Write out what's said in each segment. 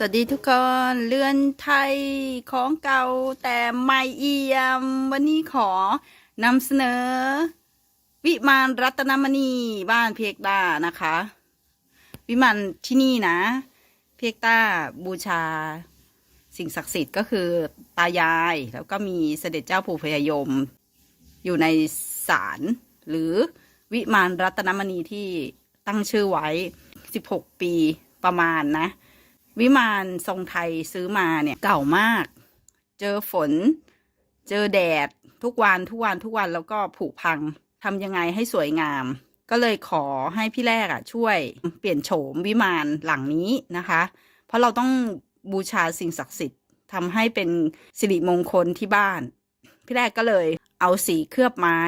สวัสดีทุกคนเรือนไทยของเก่าแต่ไม่เอี่ยม วันนี้ขอนำเสนอ วิมานรัตนมณีบ้านเพียกตานะคะ วิมานที่นี่นะ เพียกตาบูชา สิ่งศักดิ์สิทธิ์ก็คือตายาย แล้วก็มีเสด็จเจ้าปู่พญายม อยู่ในศาลหรือวิมานรัตนมณีที่ตั้งชื่อไว้ 16 ปีประมาณนะ วิมานทรงไทยซื้อมาเนี่ยเก่ามาก เจอฝน เจอแดด ทุกวันทุกวันทุกวันแล้วก็ผุพังทำยังไงให้สวยงาม ก็เลยขอให้พี่แรกอะ ช่วยเปลี่ยนโฉมวิมานหลังนี้นะคะ เพราะเราต้องบูชาสิ่งศักดิ์สิทธิ์ทำให้เป็นสิริมงคลที่บ้าน พี่แรกก็เลยเอาสีเคลือบไม้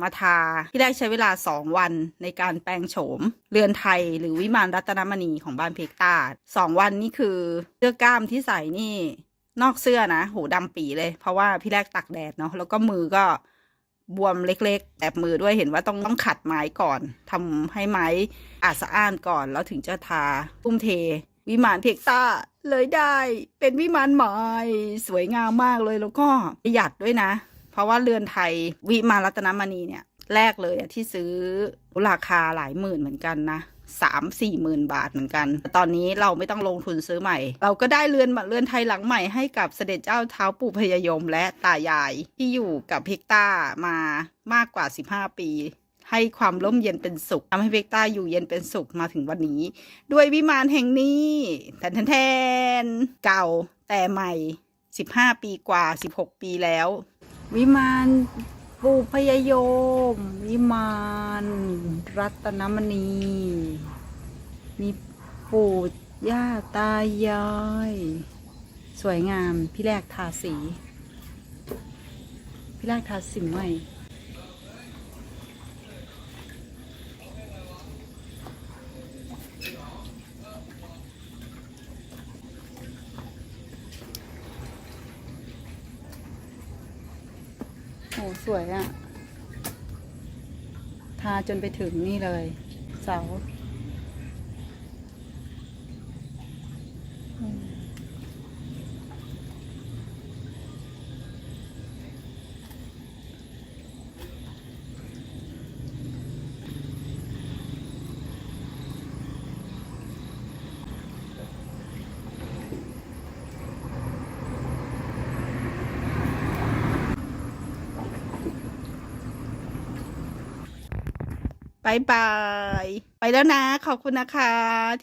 มาทาพี่แรกใช้เวลาสองวันในการแปลงโฉม เรือนไทยหรือวิมานรัตนมณีของบ้านเพกตาสองวันนี่คือเสื้อกล้ามที่ใส่นี่นอกเสื้อนะหูดำปีเลย เพราะว่าพี่แรกตักแดดเนาะแล้วก็มือก็บวมเล็กๆแอบมือด้วยเห็นว่าต้องต้องขัดไม้ก่อนทำให้ไม้อาสะอ้านก่อนแล้วถึงจะทาตุ้มเท วิมานเพกตาเลยได้ เป็นวิมานใหม่สวยงามมากเลยแล้วก็ประหยัดด้วยนะ เพราะว่าเรือนไทยวิมารัตนมณีเนี่ยแรกเลยอะที่ซื้อราคาหลายหมื่นเหมือนกันนะสามสี่หมื่นบาทเหมือนกัน ตอนนี้เราไม่ต้องลงทุนซื้อใหม่ เราก็ได้เรือนเรือนไทยหลังใหม่ให้กับเสด็จเจ้าเท้าปู่พญายมและตายายที่อยู่กับพิกต้ามามากกว่า15ปี ให้ความร่มเย็นเป็นสุขทำให้เวกต้าอยู่เย็นเป็นสุขมาถึงวันนี้ ด้วยวิมานแห่งนี้แทนแทนเก่าแต่ใหม่15ปีกว่า16ปีแล้ว วิมานปูพยโยม วิมานรัตนมณี มีปู่ย่าตายาย สวยงาม พี่แรกทาสี พี่แรกทาสีใหม่ สวยอะ่ะ ทาจนไปถึงนี่เลย เสา บายบาย ไปแล้วนะ ขอบคุณนะคะ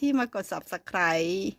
ที่มากด subscribe